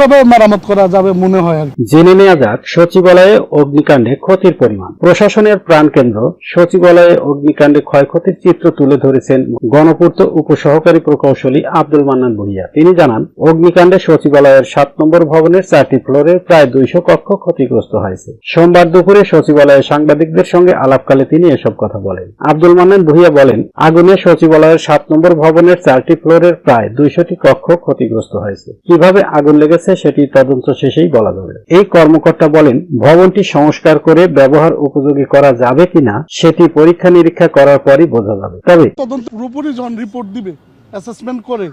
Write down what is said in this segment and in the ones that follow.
কীভাবে মেরামত করা যাবে মনে হয় আর জেনে নেওয়া যাক, সচিবালয়ে অগ্নিকাণ্ডে ক্ষতির পরিমাণ। প্রশাসনের প্রাণকেন্দ্র সচিবালয়ে অগ্নিকাণ্ডে ক্ষয়ক্ষতির চিত্র তুলে ধরেছেন গণপূর্ত উপসহকারী প্রকৌশলী আব্দুল মান্নান ভুইয়া। তিনি জানান, অগ্নিকাণ্ডে সচিবালয়ের সাত নম্বর ভবনের চারটি ফ্লোরের প্রায় দুইশো কক্ষ ক্ষতিগ্রস্ত হয়েছে। সোমবার দুপুরে সচিবালয়ে সাংবাদিকদের সঙ্গে আলাপকালে তিনি এসব কথা বলেন। আব্দুল মান্নান ভুইয়া বলেন, আগুনে সচিবালয়ের সাত নম্বর ভবনের চারটি ফ্লোরের প্রায় দুইশোটি কক্ষ ক্ষতিগ্রস্ত হয়েছে। কীভাবে আগুন লেগেছে সেটি তদন্ত শেষেই বলা যাবে এই কর্মকর্তা বলেন, ভবনটি সংস্কার করে ব্যবহার উপযোগী করা যাবে কিনা, সেটি পরীক্ষা নিরীক্ষা করার পরই বোঝা যাবে। তবে তদন্ত পুরোপুরি যখন রিপোর্ট দিবে অ্যাসেসমেন্ট করে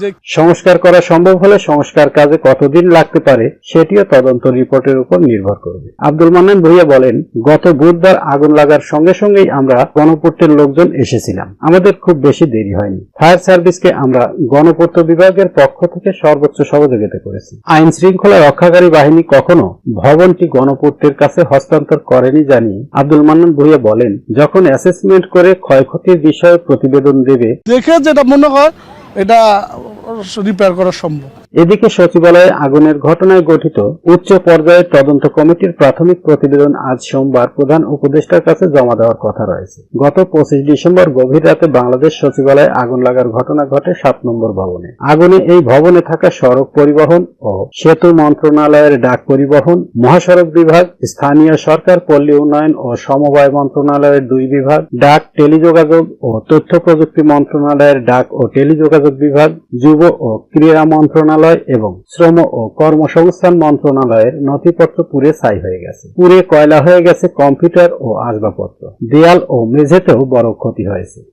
যে সংস্কার করা সম্ভব হলে সংস্কার কাজে কতদিন লাগতে পারে সেটিও তদন্ত রিপোর্টের উপর নির্ভর করবে। আব্দুল মান্নান ভুইয়া বলেন গত বুধবার আগুন লাগার সঙ্গে সঙ্গেই আমরা গণপূর্তের লোকজন এসেছিলাম। আমাদের খুব বেশি দেরি হয়নি। ফায়ার সার্ভিসকে আমরা গণপূর্ত বিভাগের পক্ষ থেকে সর্বোচ্চ সহযোগিতা করেছি। আইন শৃঙ্খলা রক্ষাকারী বাহিনী কখনো ভবনটি গণপূর্তের কাছে হস্তান্তর করেনি জানিয়ে আব্দুল মান্নান ভুইয়া বলেন যখন অ্যাসেসমেন্ট করে ক্ষয়ক্ষতির বিষয়ে প্রতিবেদন দেবে দেখে যেটা মনে হয় এটা রিপেয়ার করা সম্ভব। এদিকে সচিবালয়ে আগুনের ঘটনায় গঠিত উচ্চ পর্যায়ের তদন্ত কমিটির প্রাথমিক প্রতিবেদন আজ সোমবার প্রধান উপদেষ্টার কাছে জমা দেওয়ার কথা রয়েছে। গত পঁচিশ ডিসেম্বর গভীর রাতে বাংলাদেশ সচিবালয়ে আগুন লাগার ঘটনা ঘটে সাত নম্বর ভবনে। আগুনে এই ভবনে থাকা সড়ক পরিবহন ও সেতু মন্ত্রণালয়ের ডাক পরিবহন, মহাসড়ক বিভাগ, স্থানীয় সরকার, পল্লী উন্নয়ন ও সমবায় মন্ত্রণালয়ের দুই বিভাগ, ডাক টেলিযোগাযোগ ও তথ্য প্রযুক্তি মন্ত্রণালয়ের ডাক ও টেলিযোগাযোগ বিভাগ, যুব ও ক্রীড়া মন্ত্রণালয় এবং শ্রম ও কর্মসংস্থান মন্ত্রণালয়ের নথিপত্র পুরে ছাই হয়ে গেছে। পুরে কয়লা হয়ে গেছে কম্পিউটার ও আসবাবপত্র। দেয়াল ও মেঝেতেও বড় ক্ষতি হয়েছে।